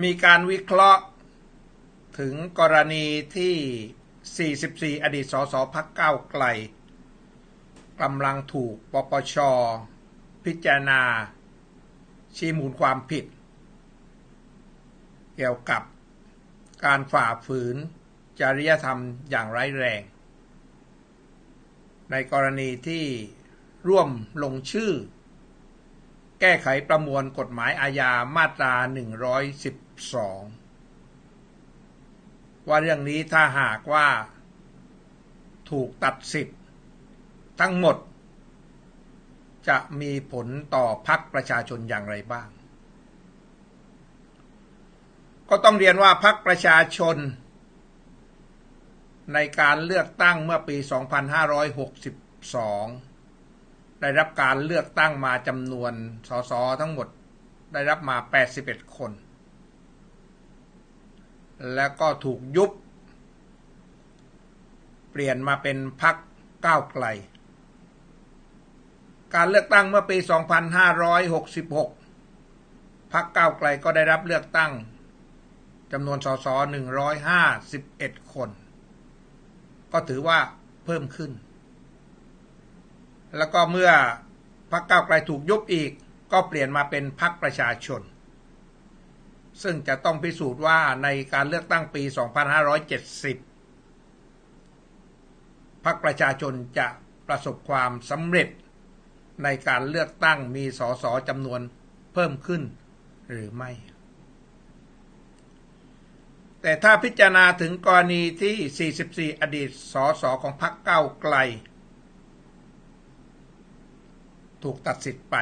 มีการวิเคราะห์ถึงกรณีที่ 44 อดีตสสพักเก้าไกลกำลังถูกปปช พิจารณา ชี้มูลความผิด เกี่ยวกับการฝ่าฝืนจริยธรรมอย่างร้ายแรง ในกรณีที่ร่วมลงชื่อ แก้ไขประมวลกฎหมายอาญามาตรา 112 ว่าเรื่องนี้ถ้าหากว่า ถูกตัดสิทธิ์ ทั้งหมด จะมีผลต่อพักประชาชนอย่างไรบ้าง ก็ต้องเรียนว่าพักประชาชน ในการเลือกตั้งเมื่อปี 2562 ได้รับการเลือกตั้งมาจำนวนสสทั้งหมดได้รับมา 81 คน แล้วก็ถูกยุบ เปลี่ยนมาเป็นพักก้าวไกล การเลือกตั้งเมื่อปี 2566 พักก้าวไกลก็ได้รับเลือกตั้งจำนวนสส 151 คน ก็ถือว่าเพิ่มขึ้น แล้วก็เมื่อพักก้าวไกลถูกยุบอีก ก็เปลี่ยนมาเป็นพักประชาชน ซึ่งจะต้องพิสูจน์ว่าในการเลือกตั้งปี 2570พักประชาชนจะประสบความสำเร็จในการเลือกตั้งมีสสจำนวนเพิ่มขึ้นหรือไม่ แต่ถ้าพิจารณาถึงกรณีที่ 44 อดีตสสของพรรคเก้าไกล ถูกตัดสิทธิ์ไป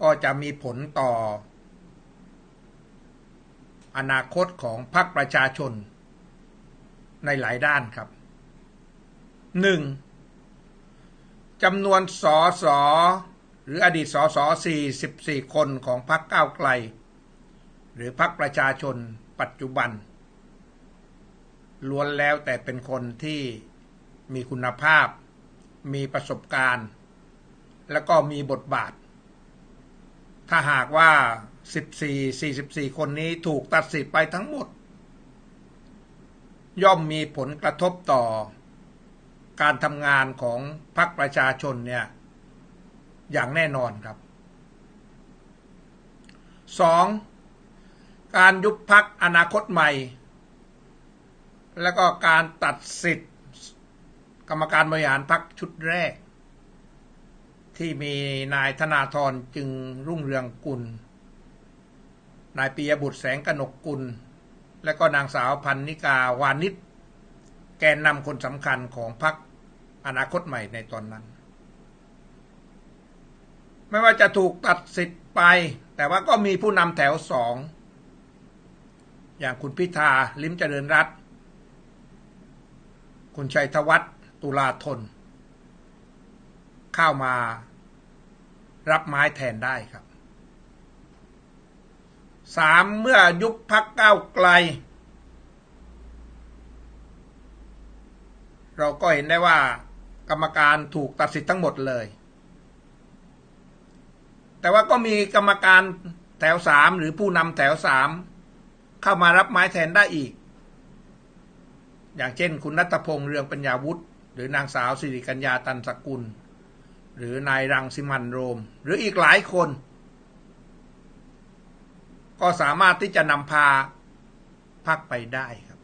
ก็จะมีผลต่อ อนาคตของพรรคประชาชน ในหลายด้านครับหนึ่งจำนวนสอสอหรืออดีตสอสอ44 คนของพรรคก้าวไกล หรือพรรคประชาชนปัจจุบัน ล้วนแล้วแต่เป็นคนที่มีคุณภาพ มีประสบการณ์ แล้วก็มีบทบาท ถ้าหากว่า 14 44 คนนี้ถูกตัดสิทธิ์ไปทั้งหมด ย่อมมีผลกระทบต่อการทำงานของพรรคประชาชนเนี่ย อย่างแน่นอนครับ 2. การยุบพักอนาคตใหม่ แล้วก็การตัดสิทธิ์ กรรมการบริหารพักชุดแรก ที่มีนายธนาธรจึงรุ่งเรืองกุล นายปียบุตรแสงกนกกุล และก็นางสาวพันนิกาวานิชแกนนำคนสำคัญของพรรคอนาคตใหม่ในตอนนั้น ไม่ว่าจะถูกตัดสิทธิ์ไป แต่ว่าก็มีผู้นำแถวสองอย่างคุณพิธา ลิ้มเจริญรัตคุณชัยธวัฒน์ตุลาธน ข้ามารับไม้แทนได้ครับสามเมื่อยุบพักก้าวไกล เราก็เห็นได้ว่า กรรมการถูกตัดสิทธิ์ทั้งหมดเลย แต่ว่าก็มีกรรมการแถวสามหรือผู้นำแถวสามเข้ามารับไม้แทนได้อีก อย่างเช่น คุณนัทพงษ์เรืองปัญญาวุฒิหรือนางสาวสิริกัญญาตันสกุล หรือนายรังสิมันโรม หรืออีกหลายคน ก็สามารถที่จะนำพาพักไปได้ครับ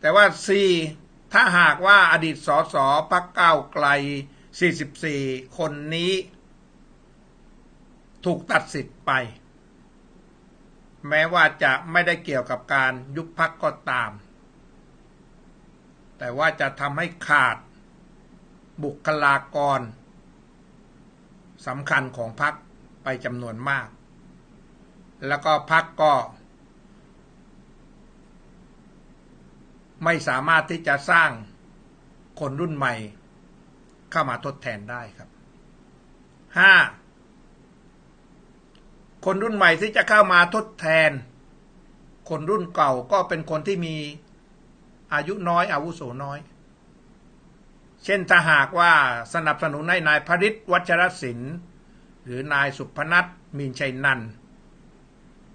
แต่ว่าสี่ถ้าหากว่าอดีตสสพักเก้าไกล 44 คนนี้ ถูกตัดสิทธิ์ไป แม้ว่าจะไม่ได้เกี่ยวกับการยุบพักก็ตาม แต่ว่าจะทำให้ขาด บุคลากรสำคัญของพักไปจำนวนมาก แล้วก็พักก็ ไม่สามารถที่จะสร้างคนรุ่นใหม่เข้ามาทดแทนได้ครับห้าคนรุ่นใหม่ที่จะเข้ามาทดแทน คนรุ่นเก่าก็เป็นคนที่มีอายุน้อยอาวุโสน้อย เช่นถ้าหากว่าสนับสนุนให้นายพริตวัชรศิลป์ หรือนายสุพนัทมีนชัยนัน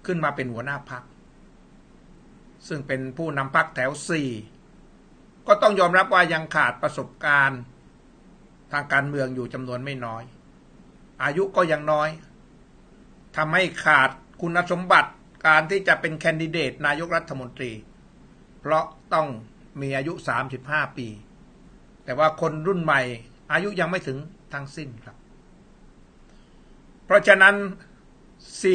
ขึ้นมาเป็นหัวหน้าพัก ซึ่งเป็นผู้นำพักแถวสี่ก็ต้องยอมรับว่ายังขาดประสบการณ์ ทางการเมืองอยู่จำนวนไม่น้อย อายุก็ยังน้อยทำให้ขาดคุณสมบัติการที่จะเป็นแคนดิเดตนายกรัฐมนตรี เพราะต้องมีอายุ 35 ปี แต่ว่าคนรุ่นใหม่ อายุยังไม่ถึงทั้งสิ้นครับ เพราะฉะนั้น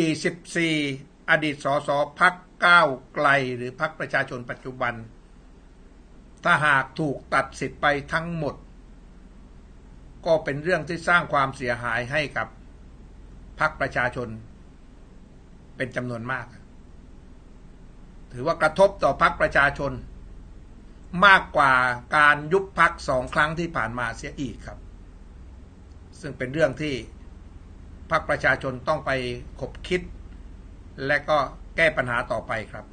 44 อดีตสสพักก้าวไกลหรือพักประชาชนปัจจุบัน ถ้าหากถูกตัดสิทธิ์ไปทั้งหมด ก็เป็นเรื่องที่สร้างความเสียหายให้กับพักประชาชน เป็นจำนวนมาก ถือว่ากระทบต่อพักประชาชน มากกว่าการยุบพักสองครั้งที่ผ่านมาเสียอีกครับ ซึ่งเป็นเรื่องที่พักประชาชนต้องไปขบคิด และก็แก้ปัญหาต่อไปครับ